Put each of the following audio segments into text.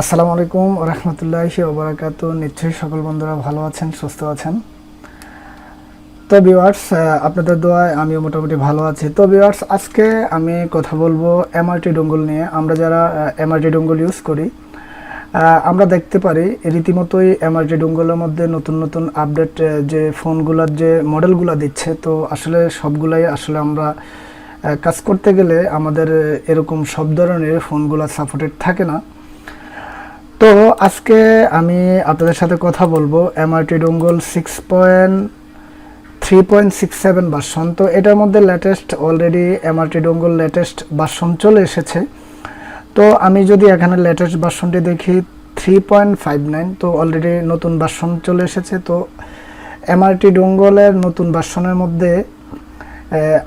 আসসালামু আলাইকুম রহমতুল্লাহি ওবরাকাত নিশ্চয়ই সকল বন্ধুরা ভালো আছেন, সুস্থ আছেন। তো ভিউয়ার্স আপনাদের দোয়ায় আমিও মোটামুটি ভালো আছি। তো ভিউয়ার্স আজকে আমি কথা বলব এমআরটি ডঙ্গল নিয়ে। আমরা যারা এমআরটি ডঙ্গল ইউজ করি আমরা দেখতে পারি রীতিমতোই এমআরটি ডঙ্গলের মধ্যে নতুন নতুন আপডেট যে ফোনগুলোর যে মডেলগুলো দিচ্ছে, তো আসলে সবগুলাই আসলে আমরা কাজ করতে গেলে আমাদের এরকম সব ধরনের ফোনগুলো সাপোর্টেড থাকে না। তো আজকে আমি আপনাদের সাথে কথা বলব MRT dongle six point three point six seven version তো এটার মধ্যে latest already MRT dongle latest version চলে এসেছে। তো আমি যদি এখানে লেটেস্ট ভার্সনটি দেখি থ্রি পয়েন্ট ফাইভ নাইন তো অলরেডি নতুন ভার্সন চলে এসেছে। তো এমআরটি ডোঙ্গলের নতুন ভার্সনের মধ্যে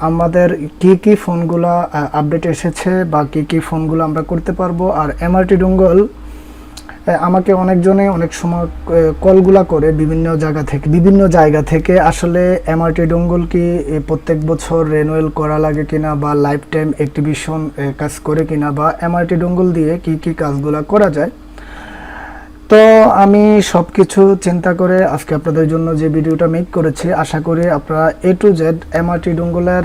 আমাদের কি কি ফোনগুলো আপডেট এসেছে বা কি কি ফোনগুলো আমরা করতে পারব। আর এমআরটি ডোঙ্গল আমাকে অনেকজনে অনেক সময় কলগুলা করে বিভিন্ন জায়গা থেকে, বিভিন্ন জায়গা থেকে। আসলে এমআরটি ডোঙ্গল কি প্রত্যেক বছর রেনুয়েল করা লাগে কিনা বা লাইফ টাইম অ্যাক্টিভিশন কাজ করে কিনা বা এমআরটি ডোঙ্গল দিয়ে কি কি কাজগুলা করা যায়? তো আমি সব কিছু চিন্তা করে আজকে আপনাদের জন্য যে ভিডিওটা মেক করেছি, আশা করি আপনারা এ টু জেড এমআরটি ডোঙ্গলের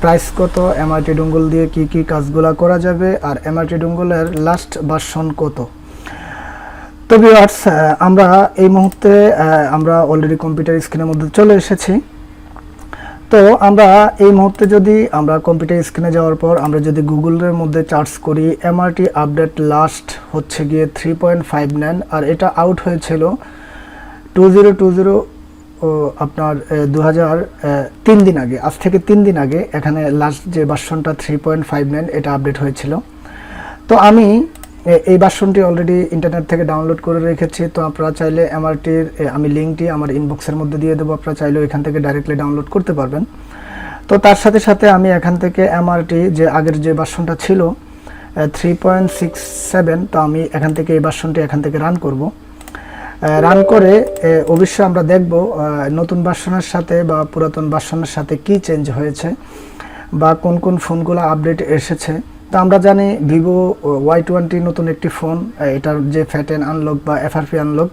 প্রাইস কত, এমআরটি ডোঙ্গল দিয়ে কি কি কাজগুলা করা যাবে, আর এমআরটি ডোঙ্গলের লাস্ট ভার্সন কত। তো ভিউয়ার্স আমরা এই মুহূর্তে আমরা অলরেডি কম্পিউটার স্ক্রিনের মধ্যে চলে এসেছি। তো আমরা এই মুহূর্তে যদি আমরা কম্পিউটার স্ক্রিনে যাওয়ার পর আমরা যদি গুগলের মধ্যে চার্জ করি এমআরটি আপডেট লাস্ট হচ্ছে গিয়ে থ্রি পয়েন্ট ফাইভ নাইন আর এটা আউট হয়েছিল টু জিরো টু জিরো আপনার দু হাজার তিন দিন আগে, আজ থেকে তিন দিন আগে এখানে লাস্ট যে ভার্সনটা থ্রি পয়েন্ট ফাইভ নাইন এটা আপডেট হয়েছিল। তো আমি এই ভার্সনটি অলরেডি ইন্টারনেট থেকে ডাউনলোড করে রেখেছি, তো আপনারা চাইলে এমআরটির আমি লিঙ্কটি আমার ইনবক্সের মধ্যে দিয়ে দেবো, আপনারা চাইলে এখান থেকে ডাইরেক্টলি ডাউনলোড করতে পারবেন। তো তার সাথে সাথে আমি এখান থেকে এমআরটি যে আগের যে ভার্সনটা ছিল থ্রি পয়েন্ট সিক্স সেভেন তো আমি এখান থেকে এই ভার্সনটি এখান থেকে রান করব। রান করে অবশ্যই আমরা দেখব নতুন ভার্সনের সাথে বা পুরাতন ভার্সনের সাথে কি চেঞ্জ হয়েছে বা কোন কোন ফোনগুলো আপডেট এসেছে। তো আমরা জানি ভিভো ওয়াই টোয়েন্টি নতুন একটি ফোন এটার যে ফ্যাটেন আনলক বা FRP unlock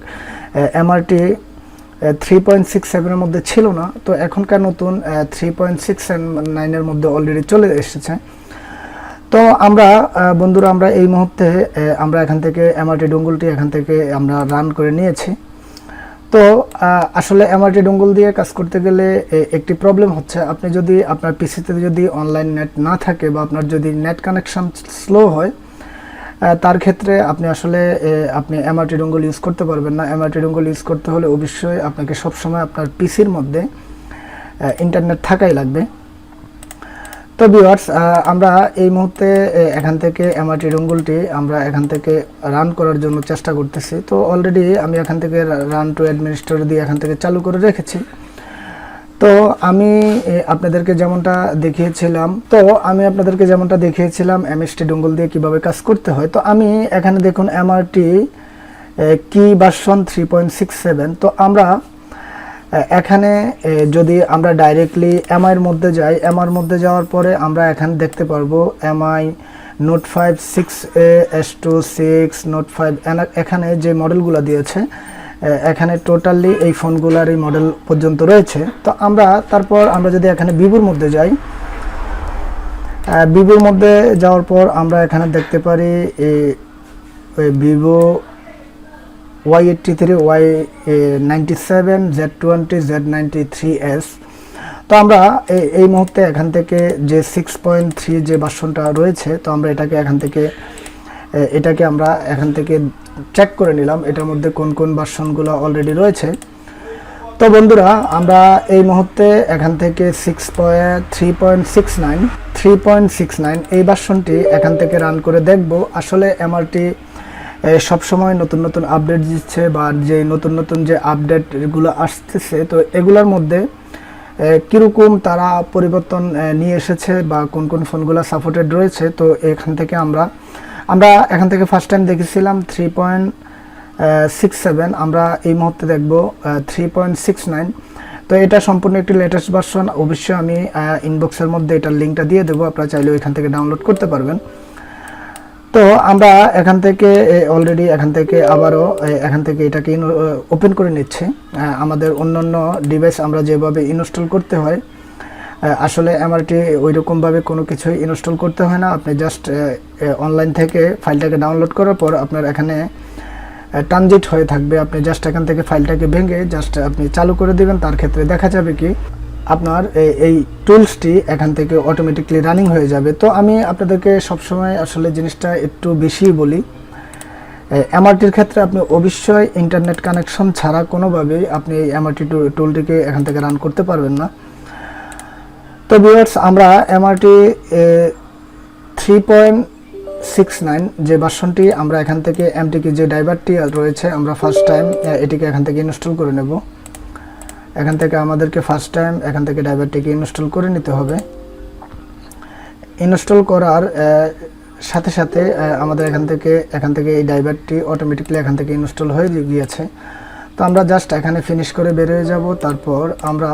MRT three point six সেভেনের মধ্যে ছিল না, তো এখনকার নতুন থ্রি পয়েন্ট সিক্স নাইনের মধ্যে অলরেডি চলে এসেছে। তো আমরা বন্ধুরা, আমরা এই মুহূর্তে আমরা এখান থেকে এমআরটি ডঙ্গুলটি এখান থেকে আমরা রান করে নিয়েছি। তো আসলে এমআরটি ডঙ্গল দিয়ে কাজ করতে গেলে একটি প্রবলেম হচ্ছে আপনি যদি আপনার পিসিতে যদি অনলাইন নেট না থাকে বা আপনার যদি নেট কানেকশন স্লো হয় তার ক্ষেত্রে আপনি আসলে আপনি এমআরটি ডঙ্গল ইউজ করতে পারবেন না। এমআরটি ডোঙ্গল ইউজ করতে হলে অবশ্যই আপনাকে সবসময় আপনার পিসির মধ্যে ইন্টারনেট থাকাই লাগবে। তো ভিউয়ার্স আমরা এই মুহূর্তে এখান থেকে এমআরটি ডঙ্গলটি আমরা এখান থেকে রান করার জন্য চেষ্টা করতেছি। তো অলরেডি আমি এখান থেকে রান টু অ্যাডমিনিস্ট্রেটর দিয়ে এখান থেকে চালু করে রেখেছি। তো আমি আপনাদেরকে যেমনটা দেখিয়েছিলাম, তো আমি আপনাদেরকে যেমনটা দেখিয়েছিলাম এমএসটি ডঙ্গল দিয়ে কীভাবে কাজ করতে হয়। তো আমি এখানে দেখুন এমআরটি কি version three point six seven তো আমরা এখানে যদি আমরা ডাইরেক্টলি এমআইয়ের মধ্যে যাই এমআর মধ্যে যাওয়ার পরে আমরা এখানে দেখতে পারব Mi note five six A S two six note five এখানে যে মডেলগুলো দিয়েছে এখানে টোটালি এই ফোনগুলার এই মডেল পর্যন্ত রয়েছে। তো আমরা তারপর আমরা যদি এখানে ভিভোর মধ্যে যাই ভিভোর মধ্যে যাওয়ার পর আমরা এখানে দেখতে পারি Vivo Y eighty three Y ninety seven Z twenty Z ninety three S তো আমরা এই মুহূর্তে এখান থেকে যে সিক্স পয়েন্ট থ্রি যে ভার্সনটা রয়েছে, তো আমরা এটাকে এখান থেকে এটাকে আমরা এখান থেকে চেক করে নিলাম, এটার মধ্যে কোন কোন ভার্সনগুলো অলরেডি রয়েছে। তো বন্ধুরা, আমরা এই মুহূর্তে এখান থেকে six point three point six nine three point six nine এই ভার্সনটি এখান থেকে রান করে দেখব। আসলে এমআরটি সবসময় নতুন নতুন আপডেট দিচ্ছে বা যে নতুন নতুন যে আপডেটগুলো আসতেছে, তো এগুলোর মধ্যে কীরকম তারা পরিবর্তন নিয়ে এসেছে বা কোন কোন ফোনগুলো সাপোর্টেড রয়েছে, তো এখান থেকে আমরা আমরা এখান থেকে ফার্স্ট টাইম দেখেছিলাম থ্রি পয়েন্ট সিক্স সেভেন আমরা এই মুহূর্তে দেখব থ্রি পয়েন্ট সিক্স নাইন তো এটা সম্পূর্ণ একটি লেটেস্ট ভার্সন অবশ্যই আমি ইনবক্সের মধ্যে এটার লিঙ্কটা দিয়ে দেবো, আপনারা চাইলে ওইখান থেকে ডাউনলোড করতে পারবেন। তো আমরা এখান থেকে অলরেডি এখান থেকে আবারও এখান থেকে এটাকে ওপেন করে নিচ্ছি। আমাদের অন্যান্য ডিভাইস আমরা যেভাবে ইনস্টল করতে হয় আসলে এমআরটি ওই রকমভাবে কোনো কিছুই ইনস্টল করতে হয় না। আপনি জাস্ট অনলাইন থেকে ফাইলটাকে ডাউনলোড করার পর আপনার এখানে ট্রানজিট হয়ে থাকবে। আপনি জাস্ট এখান থেকে ফাইলটাকে ভেঙে জাস্ট আপনি চালু করে দেবেন, তার ক্ষেত্রে দেখা যাবে কি আপনার এই- টুলসটি এখান থেকে অটোমেটিকলি রানিং হয়ে যাবে। তো আমি আপনাদেরকে সবসময় আসলে জিনিসটা একটু বেশি বলি। এমআরটির ক্ষেত্রে আপনি অবশ্যই ইন্টারনেট কানেকশন ছাড়া কোনোভাবেই আপনি এই এমআরটি টুলটিকে এখান থেকে রান করতে পারবেন না। তো ভিউয়ার্স আমরা MRT three point six nine যে ভার্সনটি আমরা এখান থেকে এমটিকে যে ড্রাইভারটি রয়েছে, আমরা ফার্স্ট টাইম এটিকে এখান থেকে ইনস্টল করে নেব। এখান থেকে আমাদেরকে ফার্স্ট টাইম এখান থেকে ড্রাইভারটিকে ইনস্টল করে নিতে হবে। ইনস্টল করার সাথে সাথে আমাদের এখান থেকে এখান থেকে এই ড্রাইভারটি অটোমেটিকলি এখান থেকে ইনস্টল হয়ে গিয়েছে। তো আমরা জাস্ট এখানে ফিনিশ করে বেরিয়ে যাব। তারপর আমরা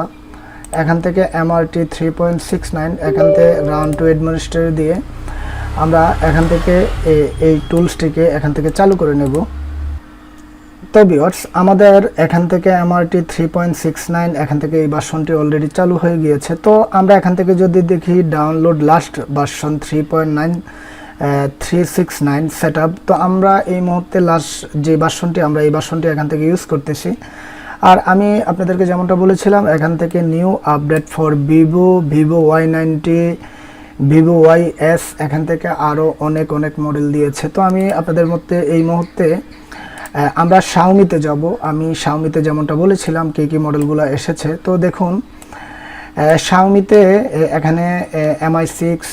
এখান থেকে MRT three point six nine এখান থেকে রান টু অ্যাডমিনিস্ট্রেটর দিয়ে আমরা এখান থেকে এই টুলসটিকে এখান থেকে চালু করে নেব। তো বিয়ার্স আমাদের এখান থেকে MRT three point six nine এখান থেকে এই ভার্সনটি অলরেডি চালু হয়ে গিয়েছে। তো আমরা এখান থেকে যদি দেখি download last version three point nine three six nine set তো আমরা এই মুহূর্তে লাস্ট যে ভার্সনটি আমরা এই ভার্সনটি এখান থেকে ইউজ করতেছি। আর আমি আপনাদেরকে যেমনটা বলেছিলাম, এখান থেকে new update for Vivo Vivo Y ninety Vivo Y S এখান থেকে আরও অনেক অনেক মডেল দিয়েছে। তো আমি আপনাদের মধ্যে এই মুহূর্তে আমরা শাওমিতে যাব। আমি শাওমিতে যেমনটা বলেছিলাম কী কী মডেলগুলো এসেছে। তো দেখুন শাওমিতে এখানে এমআই সিক্স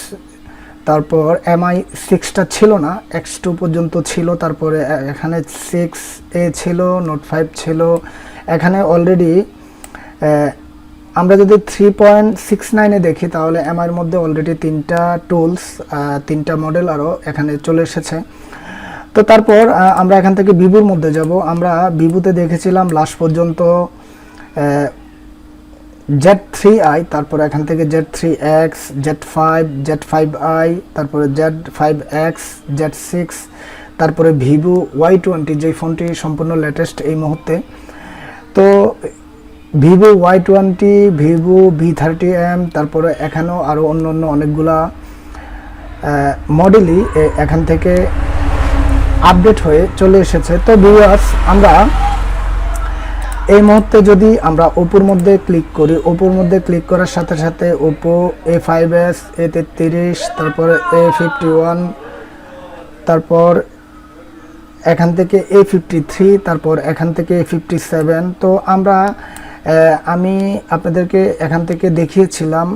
তারপর এমআই সিক্সটা ছিল না এক্স টু পর্যন্ত ছিল, তারপরে এখানে সিক্স এ ছিল নোট ফাইভ ছিল। এখানে অলরেডি আমরা যদি থ্রি পয়েন্ট সিক্স নাইনে দেখি, তাহলে এমআইয়ের মধ্যে অলরেডি তিনটা টুলস তিনটা মডেল আরও এখানে চলে এসেছে। তো তারপর আমরা এখান থেকে ভিভোর মধ্যে যাব। আমরা ভিভোতে দেখেছিলাম লাস্ট পর্যন্ত জেড থ্রি আই, তারপর এখান থেকে Z three X, Z five Z five I, তারপরে Z five X, Z six, তারপরে ভিভো ওয়াই টোয়েন্টি, যে ফোনটি সম্পূর্ণ লেটেস্ট এই মুহূর্তে। তো Vivo Y twenty, Vivo V thirty M, তারপরে এখানেও আরও অন্য অন্য অনেকগুলা মডেলই এখান থেকে আপডেট হয়ে চলে এসেছে। তো ভিউয়ার্স আমরা এই মুহূর্তে যদি আমরা ওপোর মধ্যে ক্লিক করি ওপোর মধ্যে ক্লিক করার সাথে সাথে Oppo A five S A তেত্রিশ তারপরে এ ফিফটি ওয়ান তারপর এখান থেকে এ ফিফটি থ্রি তারপর এখান থেকে এ ফিফটি সেভেন তো আমরা আমি আপনাদেরকে এখান থেকে দেখিয়েছিলাম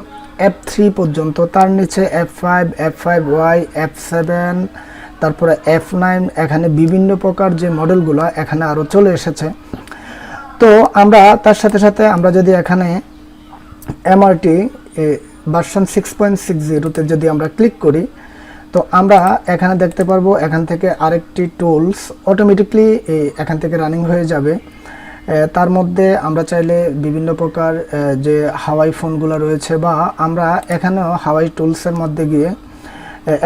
এফ থ্রি পর্যন্ত। তার নিচে F five F five Y F seven তারপরে এফ নাইন এখানে বিভিন্ন প্রকার যে মডেলগুলো এখানে আরও চলে এসেছে। তো আমরা তার সাথে সাথে আমরা যদি এখানে MRT version six point six জিরোতে যদি আমরা ক্লিক করি, তো আমরা এখানে দেখতে পারব এখান থেকে আরেকটি টুলস অটোমেটিকলি এখান থেকে রানিং হয়ে যাবে। তার মধ্যে আমরা চাইলে বিভিন্ন প্রকার যে হাওয়াই ফোনগুলো রয়েছে বা আমরা এখানেও হাওয়াই টুলসের মধ্যে গিয়ে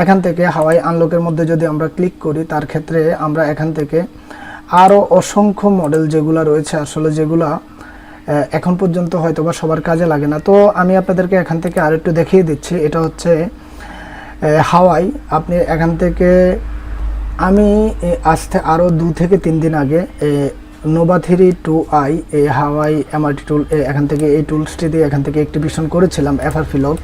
এখান থেকে হাওয়াই আনলকের মধ্যে যদি আমরা ক্লিক করি, তার ক্ষেত্রে আমরা এখান থেকে আরও অসংখ্য মডেল যেগুলো রয়েছে, আসলে যেগুলা এখন পর্যন্ত হয়তো বা সবার কাজে লাগে না। তো আমি আপনাদেরকে এখান থেকে আরেকটু দেখিয়ে দিচ্ছি। এটা হচ্ছে হাওয়াই। আপনি এখান থেকে, আমি থেকে আরও দু থেকে তিন দিন আগে Nova three two I A, Huawei MRT tool এখান থেকে এই টুলসটি দিয়ে এখান থেকে অ্যাক্টিভেশন করেছিলাম এফআর ফিলক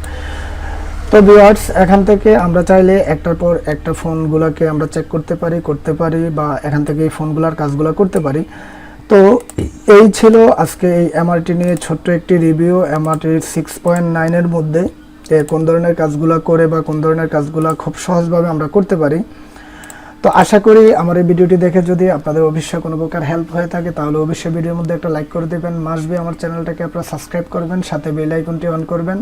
তো ভিউয়ার্স এখান থেকে আমরা চাইলে একটার পর একটা ফোনগুলোকে আমরা চেক করতে পারি করতে পারি বা এখান থেকে এই ফোনগুলোর কাজগুলো করতে পারি। তো এই ছিল আজকে এই এমআরটি নিয়ে ছোট্ট একটি রিভিউ এমআরটির সিক্স পয়েন্ট নাইনের মধ্যে কোন ধরনের কাজগুলো করে বা কোন ধরনের কাজগুলো খুব সহজভাবে আমরা করতে পারি। তো আশা করি আমার এই ভিডিওটি দেখে যদি আপনাদের অবশ্যই কোনো প্রকার হেল্প হয়ে থাকে, তাহলে অবশ্যই ভিডিওর মধ্যে একটা লাইক করে দেবেন। মাসবে আমার চ্যানেলটাকে আপনারা সাবস্ক্রাইব করবেন, সাথে বেল আইকনটি অন করবেন।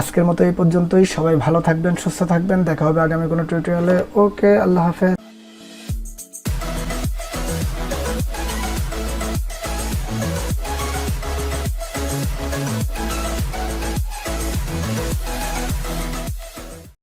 আজকের মতো এই পর্যন্তই। সবাই ভালো থাকবেন, সুস্থ থাকবেন। দেখা হবে আগামী কোনো টিউটোরিয়ালে ওকে, আল্লাহ হাফেজ।